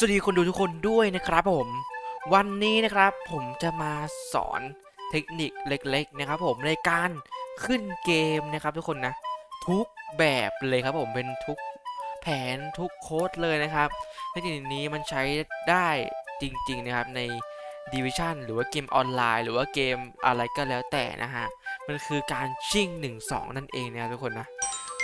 สวัสดีคนดูทุกคนด้วยนะครับผม วันนี้นะครับผมจะมาสอนเทคนิคเล็กๆนะครับผมในการขึ้นเกมนะครับทุกคนนะ ทุกแบบเลยครับผมเป็นทุกแผนทุกโค้ดเลยนะครับเทคนิคนี้มันใช้ได้จริง ๆ นะครับใน Division หรือว่าเกมออนไลน์ หรือว่าเกมอะไรก็แล้วแต่นะฮะมันคือการชิ่ง1-2 นั่นเองนะครับทุกคนนะ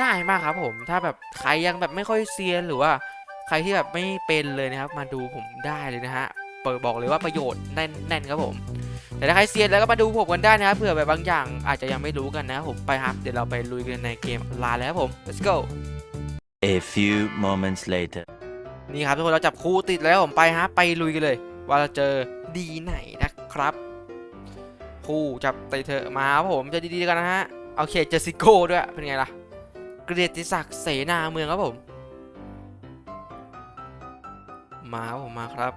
ง่ายมากครับผมถ้าแบบใครยังแบบไม่ค่อยเซียนหรือว่า ใครที่แบบไม่เป็นเลยนะครับ มาดูผมได้เลยนะฮะเปิดบอกเลยว่าประโยชน์แน่นแน่นครับผม แต่ถ้าใครเซียนแล้วก็มาดูผมกันได้นะครับเผื่อแบบบางอย่าง อาจจะยังไม่รู้กันนะครับผมไปครับเดี๋ยวเราไปลุยกันในเกมลาแล้วครับผม let's go A few moments later. นี่ครับทุกคนเราจับคู่ติดแล้วผมไปฮะไปลุยกันเลย ว่าเราเจอดีไหนนะครับ คู่จับไตเถอะมาครับผมเจะดีๆกันนะฮะเอาเคเจอซิโก้ด้วยเป็นไงล่ะเกียรติศักดิ์เสนาเมืองครับผม มาครับผมมาครับ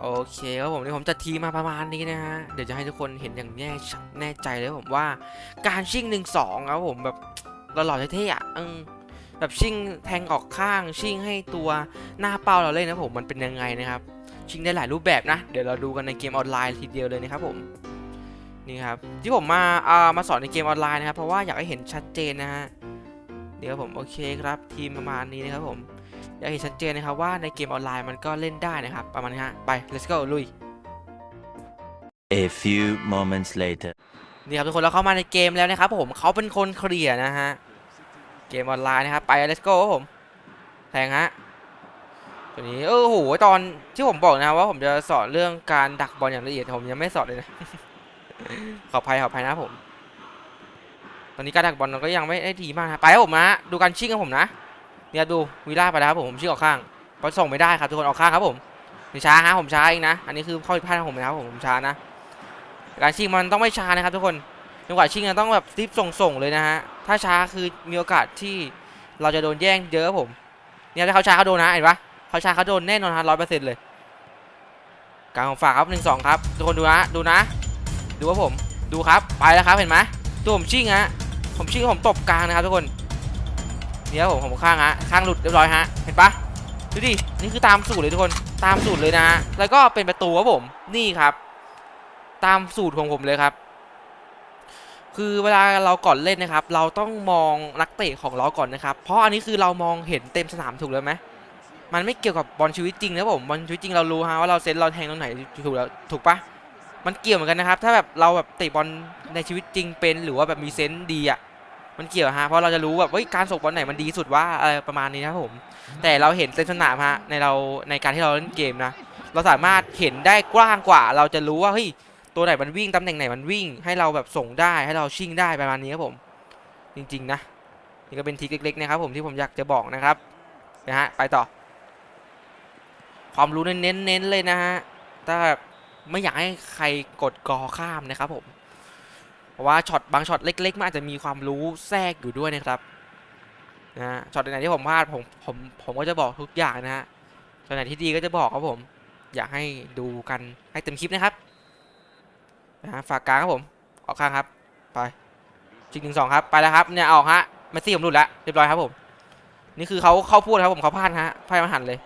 โอเคครับผมนี่ผมจัดทีมาประมาณนี้นะฮะ เดี๋ยวจะให้ทุกคนเห็นอย่างแน่ชัดแน่ใจเลยผมว่าการชิ่งหนึ่งสองครับผมแบบหล่อๆเท่ๆอะเออแบบชิ่งแทงออกข้างชิ่งให้ตัวหน้าเป้าเราเล่นนะผมมันเป็นยังไงนะครับ ชิ่งได้หลายรูปแบบนะ เดี๋ยวเราดูกันในเกมออนไลน์ทีเดียวเลยนะครับผมนี่ครับที่ผมมาอ่ามาสอนในเกมออนไลน์นะครับเพราะว่าอยากให้เห็นชัดเจนนะฮะเดี๋ยวผมโอเคครับทีมประมาณนี้นะครับผม อยากเห็นชัดเจนนะครับว่าในเกมออนไลน์มันก็เล่นได้นะครับประมาณนี้ฮะไป let's go ลุย A few moments later. นี่ครับทุกคนเราเข้ามาในเกมแล้วนะครับผมเขาเป็นคนเคลียร์นะฮะเกมออนไลน์นะครับไป let's go ครับผมแทงฮะตัวนี้เออโหตอนที่ผมบอกนะว่าผมจะสอนเรื่องการดักบอลอย่างละเอียดผมยังไม่สอนเลยนะขออภัยขออภัยนะครับผม ตอนนี้การดักบอลมันก็ยังไม่ได้ดีมากนะไปครับผมนะดูการชิ่งของผมนะ เนี่ยดูวีล่าไปแล้วครับผมผมชิ่งออกข้างเพราะส่งไม่ได้ครับทุกคนออกข้างครับผมนี่ช้าฮะผมช้าเองนะ อันนี้คือข้อผิดพลาดของผมนะครับผมผมช้านะการชิงมันต้องไม่ช้านะครับทุกคนจังหวะชิงมันต้องแบบรีบส่งส่งเลยนะฮะถ้าช้าคือมีโอกาสที่เราจะโดนแย่งเยอะครับผม เนี่ยถ้าเขาช้าเขาโดนนะเห็นปะเขาช้าเขาโดนแน่นอนฮะร้อยเปอร์เซ็นต์เลยการของฝากครับหนึ่งสองครับทุกคนดูนะดูนะ ดูว่าผมดูครับไปแล้วครับเห็นไหมตัวผมชิงฮะผมชิงผมตบกลางนะครับทุกคน นี่ยผมผมข้างฮะข้างหลุดเรียบร้อยฮะเห็นปะดูดินี่คือตามสูตรเลยทุกคนตามสูตรเลยนะฮะแล้วก็เป็นประตูครับผมนี่ครับ ตามสูตรของผมเลยครับ คือเวลาเราก่อนเล่นนะครับ เราต้องมองนักเตะของเราก่อนนะครับ เพราะอันนี้คือเรามองเห็นเต็มสนามถูกแล้วไหมมันไม่เกี่ยวกับบอลชีวิตจริงนะผมบอลชีวิตจริงเรารู้ฮะว่าเราเซนเราแทงตรงไหนถูกแล้วถูกปะมันเกี่ยวเหมือนกันนะครับ ถ้าแบบเราแบบเตะบอลในชีวิตจริงเป็น หรือว่าแบบมีเซนส์ดีอะ มันเกี่ยวฮะเพราะเราจะรู้แบบว่าการส่งบอลไหนมันดีสุดว่าอะไรประมาณนี้นะผม แต่เราเห็นเต็มสนามฮะในเราในการที่เราเล่นเกมนะเราสามารถเห็นได้กว้างกว่า เราจะรู้ว่าเฮ้ยตัวไหนมันวิ่งตำแหน่งไหนมันวิ่ง ให้เราแบบส่งได้ให้เราชิ่งได้ประมาณนี้ครับผม จริงๆนะนี่ก็เป็นทริคเล็กๆนะครับผมที่ผมอยากจะบอกนะครับนะฮะไปต่อ ความรู้เน้นๆเน้นเลยนะฮะถ้าไม่อยากให้ใครกดกอข้ามนะครับผม เพราะว่าช็อตบางช็อตเล็กๆมันอาจจะมีความรู้แทรกอยู่ด้วยนะครับนะช็อตไหนที่ผมพลาดผมผมผมก็จะบอกทุกอย่างนะฮะช็อตไหนที่ดีก็จะบอกครับผม อยากให้ดูกันให้เต็มคลิปนะครับนะฝากกลางครับผมออกข้างครับ ไปจิกหนึ่งสองครับไปแล้วครับเนี่ยออกฮะเมสซี่ผมหลุดแล้วเรียบร้อยครับผม นี่คือเขาเข้าพูดครับผมเขาพลาดฮะพลาดมาหันเลย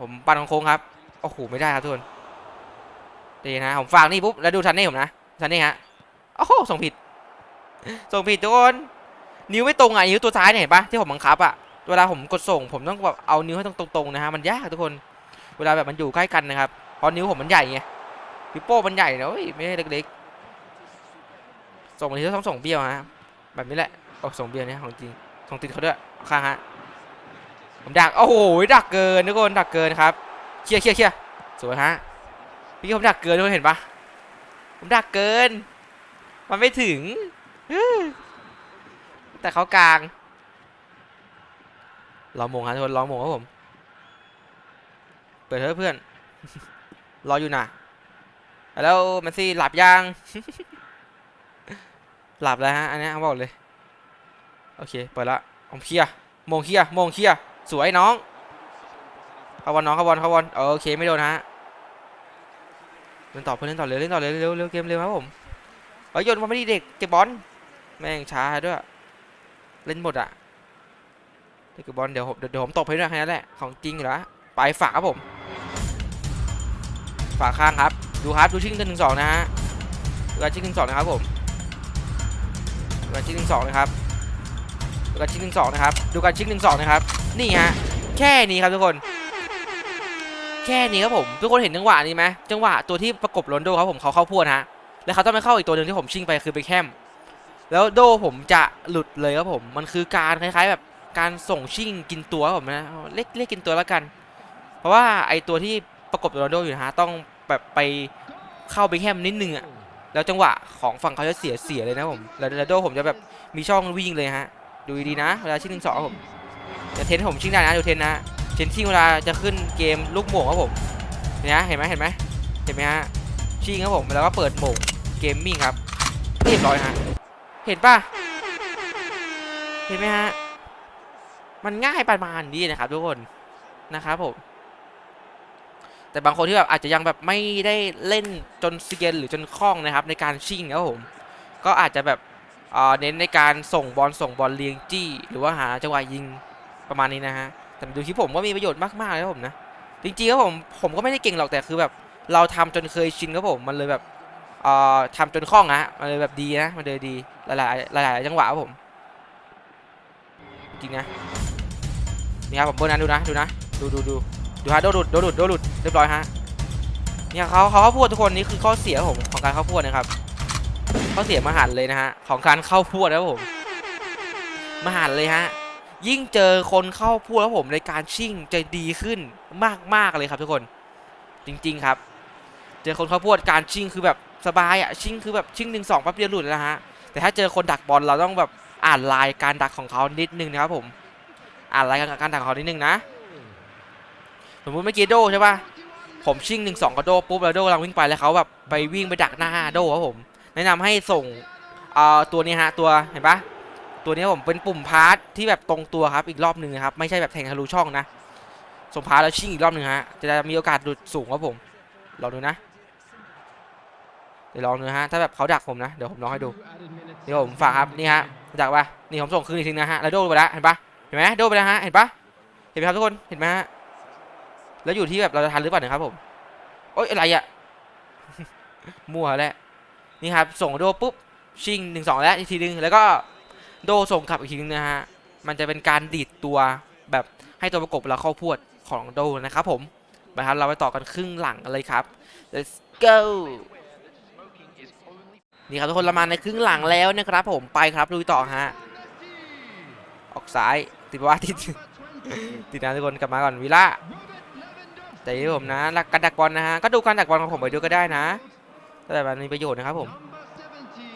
ผมปั่นของโค้งครับโอ้โหไม่ได้ครับทุกคนดีนะผมฝากนี่ปุ๊บแล้วดูทันนี่ผมนะ ทันนี่ฮะโอ้โหส่งผิด ส่งผิดทุกคนนิ้วไม่ตรงอะนิ้วตัวซ้ายเนี่ยเห็นปะที่ผมบังคับอะเวลาผมกดส่ง ผมต้องแบบเอานิ้วให้ตรงๆนะฮะมันยากทุกคน เวลาแบบมันอยู่ใกล้กันนะครับเพราะนิ้วผมมันใหญ่ไงปิโป้มันใหญ่นะเว้ยไม่ใช่เล็กๆส่งมาทีต้องส่งเบี้ยวฮะแบบนี้แหละโอ้ส่งเบี้ยวเนี่ยของจริงส่งติดเขาด้วยข้างฮะผมดักโอ้โหดักเกินทุกคนดักเกินครับเคลียร์เคลียร์เคลียร์สวยฮะพี่ผมดักเกินทุกคนเห็นปะ ผมดักเกิน มันไม่ถึง แต่เขากลางเรามงฮะทุกคนเรามงครับผม เปิดเถอะเพื่อน รออยู่นะแล้วเมสซี่หลับยังหลับแล้วฮะ อันนี้เขาบอกเลย โอเค เปิดละผมเคลียร์มงเคลียร์มงเคลียร์สวยน้องเขาบอลน้องเขาบอลเขาบอลเออโอเค ไม่โดนฮะ เล่นต่อเพื่อนเล่นต่อเร็วเล่นต่อเร็วเร็วเร็วเกมเร็วครับผมเฮ้ยโยนมาไม่ดีเด็กเก็บบอลแม่งช้าด้วยเล่นหมดอะเด็กบอลเดี๋ยวผมเดี๋ยวผมตบให้ด้วยแค่นั้นแหละของจริงอยู่แล้วไปฝากครับผม ฝากข้างครับ ดูครับดูชิงหนึ่งสองนะฮะดูการชิงหนึ่งสองนะครับผมดูการชิงหนึ่งสองนะครับดูการชิงหนึ่งสองนะครับดูการชิงหนึ่งสองนะครับนี่ฮะแค่นี้ครับทุกคน แค่นี้ครับผมทุกคนเห็นจังหวะนี้ไหมจังหวะตัวที่ประกบโรนโดครับผมเขาเข้าพวดฮะแล้วเขาต้องไปเข้าอีกตัวหนึ่งที่ผมชิงไปคือไปแคมแล้วโดผมจะหลุดเลยครับผม มันคือการคล้ายๆแบบการส่งชิงกินตัวครับผมนะเรียกเรียกกินตัวแล้วกัน เพราะว่าไอตัวที่ประกบโรนโดอยู่นะฮะต้องแบบไปเข้าไปแคมนิดนึงอะแล้วจังหวะของฝั่งเขาจะเสียเสียเลยนะผมแล้วโดผมจะแบบมีช่องวิ่งเลยฮะ ดูดีนะเวลาชิงหนึ่งสองผมจะเทนผมชิงได้นะดูเทนนะ เชนชิงเวลาจะขึ้นเกมลูกโหม่งครับผมเนี่ยเห็นไหมเห็นไหมเห็นไหมฮะชิงครับผมแล้วก็เปิดโหม่งเกมมิ่งครับเรียบร้อยฮะเห็นป่ะเห็นไหมฮะมันง่ายประมาณนี้นะครับทุกคนนะครับผมแต่บางคนที่แบบอาจจะยังแบบไม่ได้เล่นจนเซียนหรือจนคล่องนะครับ ในการชิงครับผมก็อาจจะแบบเอ่อเน้นในการส่งบอลส่งบอลเลี้ยงจี้ หรือว่าหาจังหวะยิงประมาณนี้นะฮะ แต่ดูคลิปผมก็มีประโยชน์มากๆเลยครับผมนะ จริงๆครับผมผมก็ไม่ได้เก่งหรอกแต่คือแบบ เราทำจนเคยชินครับผมมันเลยแบบเอ่อทำจนคล่องนะมันเลยแบบดีนะมันเลยดีหลายๆหลายๆจังหวะครับผมจริงนะนี่ครับผมเบอร์นั้นดูนะดูนะดูดูดูดูฮะโดนหลุดโดนหลุดโดนหลุดเรียบร้อยฮะเนี่ยเขาเขาเข้าพวดทุกคนนี่คือข้อเสียผมของการเข้าพวดนะครับข้อเสียมหันต์เลยนะฮะของการเข้าพวดนะผมมหันต์เลยฮะ ยิ่งเจอคนเข้าพูดแล้วผมในการชิ่งจะดีขึ้นมากๆเลยครับทุกคนจริง ๆครับ เจอคนเข้าพูดการชิ่งคือแบบสบายอะชิ่งคือแบบชิ่งหนึ่งสองแป๊บเดียวหลุดแล้วฮะแต่ถ้าเจอคนดักบอลเราต้องแบบอ่านลายการดักของเขานิดนึงนะครับผมอ่านลายการดักของเขานิดนึงนะสมมติเมื่อกี้โดใช่ปะผมชิ่งหนึ่งสองกับโดปุ๊บแล้วโดกำลังวิ่งไปแล้วเขาแบบไปวิ่งไปดักหน้าโดครับผม แนะนำให้ส่งเอ่อตัวนี้ฮะตัวเห็นปะ ตัวนี้ผมเป็นปุ่มพาร์ทที่แบบตรงตัวครับอีกรอบหนึ่งนะครับไม่ใช่แบบแทงทะลุช่องนะส่งพาร์ทแล้วชิ่งอีกรอบหนึ่งฮะจะมีโอกาสหลุดสูงครับผมลองดูนะเดี๋ยวลองดูฮะถ้าแบบเขาดักผมนะเดี๋ยวผมลองให้ดูเดี๋ยวผมฝากครับนี่ฮะดักปะนี่ผมส่งคืนอีกทีนะฮะแล้วโดนไปแล้วเห็นปะเห็นไหมโดนไปแล้วฮะเห็นปะเห็นไหมครับทุกคนเห็นไหมฮะแล้วอยู่ที่แบบเราจะทันหรือเปล่านะครับผมโอ๊ยอะไรอะมั่วแล้วนี่ครับส่งโดปุ๊บชิงหนึ่งสองแล้วอีกทีนึงแล้วก็ โดส่งกลับอีกทีนึงนะฮะ มันจะเป็นการดีดตัวแบบให้ตัวประกบเราเข้าพวดของโดนะครับผมไปครับเราไปต่อกันครึ่งหลังกันเลยครับ let's go นี่ครับทุกคนเรามาในครึ่งหลังแล้วนะครับผมไปครับลุยต่อฮะ ออกซ้ายติดว่าติดติดนะทุกคนกลับมาก่อนวิล่าแต่ที่ผมนะหลักการดักบอลนะฮะก็ดูการดักบอลของผมไปด้วยก็ได้นะ แต่มันมีประโยชน์นะครับผม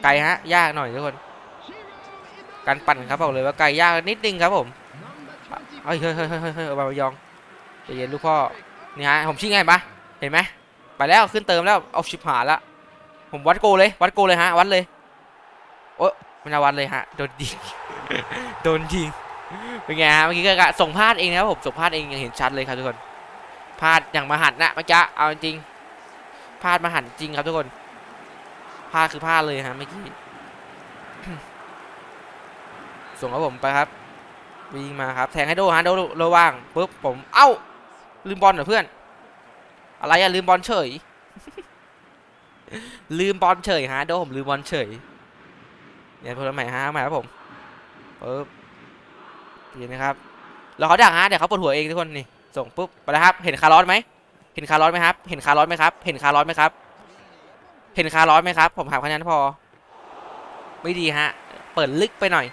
ไกลฮะยากหน่อยทุกคน การปั่นครับบอกเลยว่าไกลยากนิดนึงครับผมเฮ้ยเฮ้ยเฮ้ยเฮ้ยเฮ้ยเอาบายองใจเย็นลูกพ่อนี่ฮะผมชี้ไงปะเห็นไหมไปแล้วขึ้นเติมแล้วเอาชิบหายละผมวัดโกเลยวัดโกเลยฮะวัดเลยโอ๊ยไม่น่าวัดเลยฮะโดนยิงโดนยิงเป็นไงฮะเมื่อกี้ก็ส่งพลาดเองนะครับผมส่งพลาดเองย่างเห็นชัดเลยครับทุกคนพลาดอย่างมหันต์นะเมื่อกี้เอาจริงพลาดมหันต์จริงครับทุกคนพลาดคือพลาดเลยฮะเมื่อกี้ ส่งครับผมไปครับวิ่งมาครับแทงให้โดฮะโดโดว่างปุ๊บผมเอ้าลืมบอลเหรอเพื่อน อะไรอะลืมบอลเฉย ลืมบอลเฉยฮะโดผมลืมบอลเฉยเนี่ยพลใหม่ฮะใหม่ครับผมปุ๊บดีนะครับแล้วเขาดักฮะเดี๋ยวเขาปวดหัวเองทุกคนนี่ส่งปุ๊บไปแล้วครับ เห็นคาร์ลอสไหมเห็นคาร์ลอสไหมครับ เห็นคาร์ลอสไหมครับ เห็นคาร์ลอสไหมครับ เห็นคาร์ลอสไหมครับ ผมถามแค่นั้นพอ ไม่ดีฮะ เปิดลึกไปหน่อย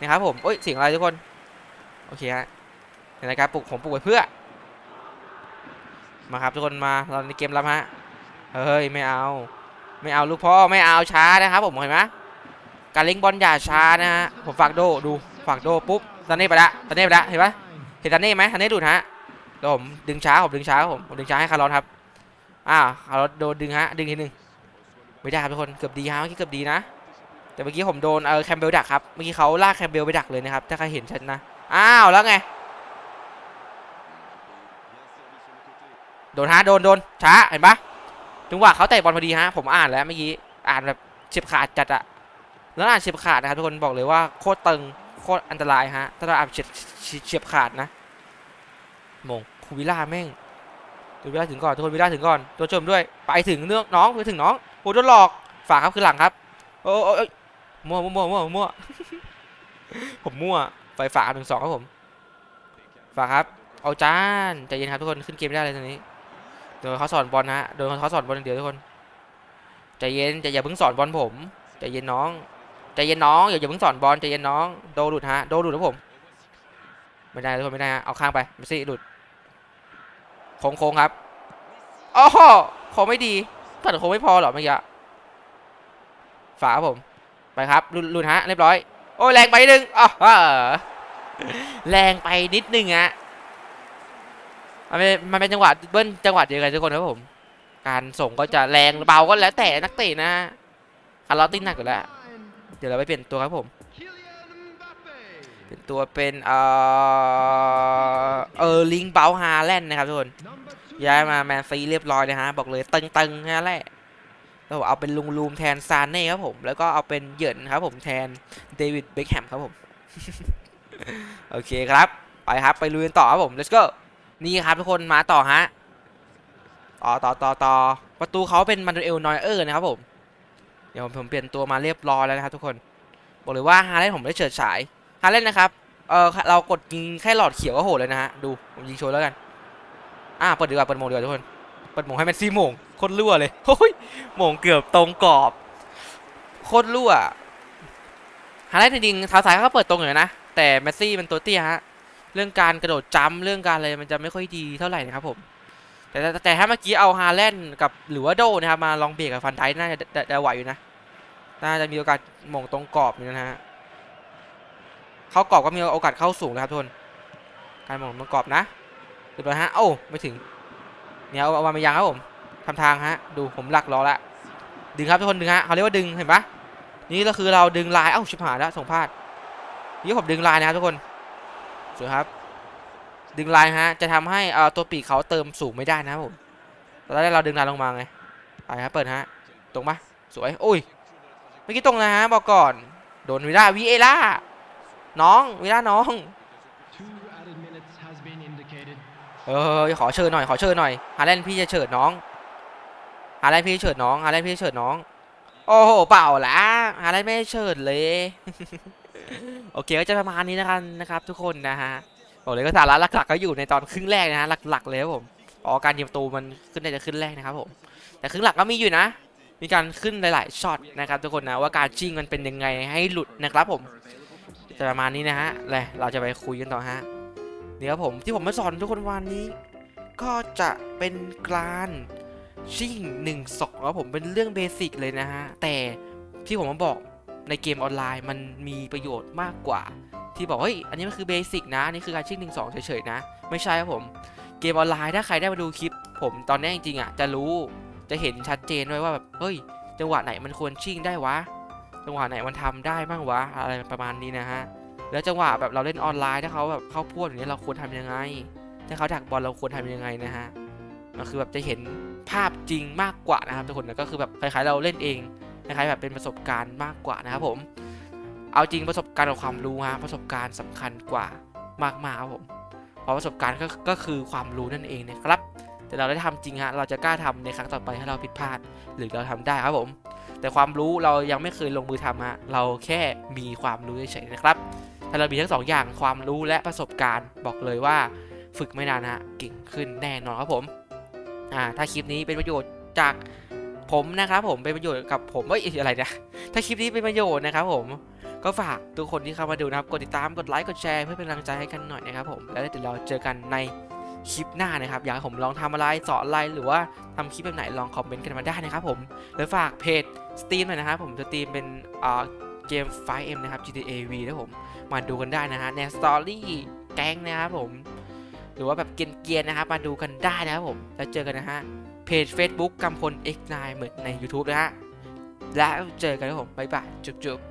นะครับผมโอ้ยเสียงอะไรทุกคนโอเคฮะนรายการปลุกผมปลุกไว้เพื่อ มาครับทุกคนมาเราในเกมรับฮะเฮ้ยไม่เอา ไม่เอาลูกพ่อไม่เอาช้านะครับผมเห็นไหมการเล่งบอลอย่าช้านะฮะผมฝากโดดูฝากโดปุ๊บตอนนี้ไปละตอนนี้ไปละเห็นปะเห็นตอนนี้ไหมตอนนี้ดูดฮะเดี๋ยวผมดึงช้าผมดึงช้าผมผมดึงช้าให้คาร์ลอนครับอ้าวคาร์ลอนโดนดึงฮะดึงทีหนึ่งไม่ได้ครับทุกคนเกือบดีฮะเมื่อกี้เกือบดีนะ แต่เมื่อกี้ผมโดนเออแคมเบลดักครับ เมื่อกี้เขาลากแคมเบลไปดักเลยนะครับ ถ้าใครเห็นชัดนะ อ้าว แล้วไง โดนฮะ โดนโดนช้า เห็นปะจังหวะเขาเตะบอลพอดีฮะ ผมอ่านแล้วเมื่อกี้ อ่านแบบเฉียบขาดจัดอะแล้วอ่านเฉียบขาดนะครับทุกคนบอกเลยว่าโคตรตึง โคตรอันตรายฮะ ถ้าเราอ่าจเฉียดเฉียบขาดนะ มงคูวิล่าแม่งตัววิล่าถึงก่อน ทุกคนวิล่าถึงก่อน ตัวชมด้วย ไปถึงเนื้อน้องไปถึงน้องโอ้โดนหลอก ฝากครับคือหลังครับ โอ้โมั่วมั่วมั่วมั่วผมมั่วไฟฝากหนึ่งสองครับผม ฝากครับ เอาจานใจเย็นครับทุกคนขึ้นเกมไได้เลยตอนนี้โดนเขาสอนบอลนะฮะโดนเขาสอนบอลเดียวทุกคนใจเย็นจะอย่าเพิ่งสอนบอลผมใจเย็นน้องใจเย็นน้องอย่าอย่าเพิ่งสอนบอลใจเย็นน้องโดหลุดฮะโดหลุดครับผมไม่ได้ทุกคนไม่ได้ฮะเอาข้างไปเมสซี่หลุดโค้งโค้งครับอ๋อโค้งไม่ดีตัดโค้งไม่พอหรอเมื่อกี้อะฝาผม ไปครับลุดหลุดฮะเรียบร้อย โอ้แรงไปนิดนึงอ๋อแรงไปนิดนึงฮะมันเป็นมันเป็นจังหวะเบิ้ลจังหวะเดียวกันทุกคนครับผม การส่งก็จะแรงเบาก็แล้วแต่นักเตะนะคาร์ลอตตินหนักอยู่แล้วเดี๋ยวเราไปเปลี่ยนตัวครับผมเป็นตัวเป็นเออเออลิงเบลฮาแลนด์นะครับทุกคนย้ายมาแมนซีเรียบร้อยเลยฮะบอกเลยตึงๆนั่แหละ แล้วเอาเป็นลุงลูมแทนซานเน่ครับผม แล้วก็เอาเป็นเหยินครับผมแทนเดวิดเบคแฮมครับผม โอเคครับ ไปครับไปลุยกันต่อครับผม let's go นี่ครับทุกคนมาต่อฮะ ต่อต่อต่อต่อประตูเขาเป็นมันดูเอลนอยเออร์นะครับผม เดี๋ยวผมเปลี่ยนตัวมาเรียบร้อยแล้วนะครับทุกคน บอกเลยว่าฮาเลนผมได้เฉิดฉายฮาเลนนะครับเออเรากดยิงแค่หลอดเขียวก็โหดเลยนะฮะ ดูผมยิงโชว์แล้วกัน อ่าเปิดดีกว่าเปิดโหมงดีกว่าทุกคน เปิดโหมงให้แมนซีโหมง โคตรรั่วเลยโอ้ยหมงเกือบตรงกรอบโคตรรั่วฮาเลนจริงๆเท้าซ้ายเขาก็เปิดตรงอยู่นะ แต่แมสซี่มันตัวเตี้ยฮะ เรื่องการกระโดดจัมเรื่องการอะไรมันจะไม่ค่อยดีเท่าไหร่นะครับผมแต่แต่แต่ถ้าเมื่อกี้เอาฮาแลนด์กับหรือว่าโดนะครับมาลองเบียกับฟันไทน่าจะจะไหวอยู่นะ น่าจะมีโอกาสหม่งตรงกรอบอยู่นะฮะ เข้ากรอบก็มีโอกาสเข้าสูงนะครับทุกคนการหม่งตรงกรอบนะเรียบร้อยฮะ โอ้ไม่ถึง เนี่ยเอาเอามาไม่ยังครับผม ทำทางฮะ ดูผมหลักรอละ ดึงครับทุกคนดึงฮะเขาเรียกว่าดึงเห็นปะนี่ก็คือเราดึงลายเอ้าชิบหายแล้วส่งพลาดนี่ผมดึงลายนะครับทุกคนสวยครับ ดึงลายฮะ จะทำให้เอ่อตัวปีกเขาเติมสูงไม่ได้นะครับผมตอนแรกเราดึงลายลงมาไงไปครับเปิดฮะตรงปะสวยอุ้ยเมื่อกี้ตรงนะฮะบอกก่อนโดนวิล่าวีเอล่าน้องวิล่าน้อง Two added minutes has been indicated. เออขอเชิญหน่อยขอเชิญหน่อยฮาแลนด์พี่จะเชิญน้อง ฮาแลนด์พี่เชิญน้องฮาแลนด์พี่เชิญน้อง โอ้โหเปล่าละฮาแลนด์ไม่เชิญเลย โอเคก็จะประมาณนี้นะครับนะครับ ทุกคนนะฮะบอกเลยก็สาระหลักๆก็อยู่ในตอนครึ่งแรกนะฮะหลักๆเลยครับผมอ๋อการยิงประตูมันขึ้นได้จะขึ้นแรกนะครับผมแต่ครึ่งหลักก็มีอยู่นะ มีการขึ้นหลาย ๆช็อตนะครับทุกคนนะว่าการชิงมันเป็นยังไงให้หลุดนะครับผมจะประมาณนี้นะฮะเลยเราจะไปคุยกันต่อฮะเนี่ครับผมที่ผมมาสอนทุกคนวันนี้ ก็จะเป็นการ ชิ่งหนึ่งสองครับผมเป็นเรื่องเบสิกเลยนะฮะ แต่ที่ผมมาบอกในเกมออนไลน์มันมีประโยชน์มากกว่า ที่บอกเฮ้ยอันนี้มันคือเบสิกนะนนี้คือการชิ่งหนึ่งสองเฉยๆนะ ไม่ใช่ครับผมเกมออนไลน์ถ้าใครได้มาดูคลิป ผมตอนนี้จริงๆอะจะรู้จะเห็นชัดเจนด้วยว่าแบบเฮ้ยจังหวะไหนมันควรชิ่งได้วะจังหวะไหนมันทำได้บ้างวะอะไรประมาณนี้นะฮะแล้วจังหวะแบบเราเล่นออนไลน์ถ้าเขาแบบเข้าพวดอย่างนี้เราควรทำยังไง ถ้าเขาดักบอลเราควรทำยังไงนะฮะมันคือแบบจะเห็น ภาพจริงมากกว่านะครับทุกคนก็คือแบบคล้ายๆเราเล่นเองคล้ายๆแบบเป็นประสบการณ์มากกว่านะครับผม เอาจริงประสบการณ์กับความรู้ฮะประสบการณ์สำคัญกว่ามากๆครับผมเพราะประสบการณ์ก็คือความรู้นั่นเองนะครับแต่เราได้ทำจริงฮะเราจะกล้าทำในครั้งต่อไปถ้าเราผิดพลาด หรือเราทำได้ครับผม แต่ความรู้เรายังไม่เคยลงมือทำฮะเราแค่มีความรู้เฉยๆนะครับ ถ้าเรามีทั้งสองอย่างความรู้และประสบการณ์บอกเลยว่า ฝึกไม่นานฮะเก่งขึ้นแน่นอนครับผม อ่าถ้าคลิปนี้เป็นประโยชน์จากผมนะครับผมเป็นประโยชน์กับผมเอ้ยอะไรนะถ้าคลิปนี้เป็นประโยชน์นะครับผมก็ฝากทุกคนที่เข้ามาดูนะครับ กดติดตามกดไลค์กดแชร์เพื่อเป็นกำลังใจให้กันหน่อยนะครับผมแล้วเดี๋ยวเราเจอกันในคลิปหน้านะครับ อยากให้ผมลองทำอะไรสอนอะไรหรือว่าทำคลิปแบบไหนลองคอมเมนต์กันมาได้นะครับผมแล้วฝากเพจสตรีมหน่อยนะครับผมจะสตรีมเป็นอ่าเกม 5M นะครับ GTA V นะผมมาดูกันได้นะฮะในสตอรี่แก๊งนะครับผม หรือว่าแบบเกียนๆนะครับ มาดูกันได้นะครับผม แล้วเจอกันนะฮะ เพจ Facebook กำพล X9 เหมือนใน YouTube นะฮะ แล้วเจอกันครับผม บ๊ายบาย จุ๊บ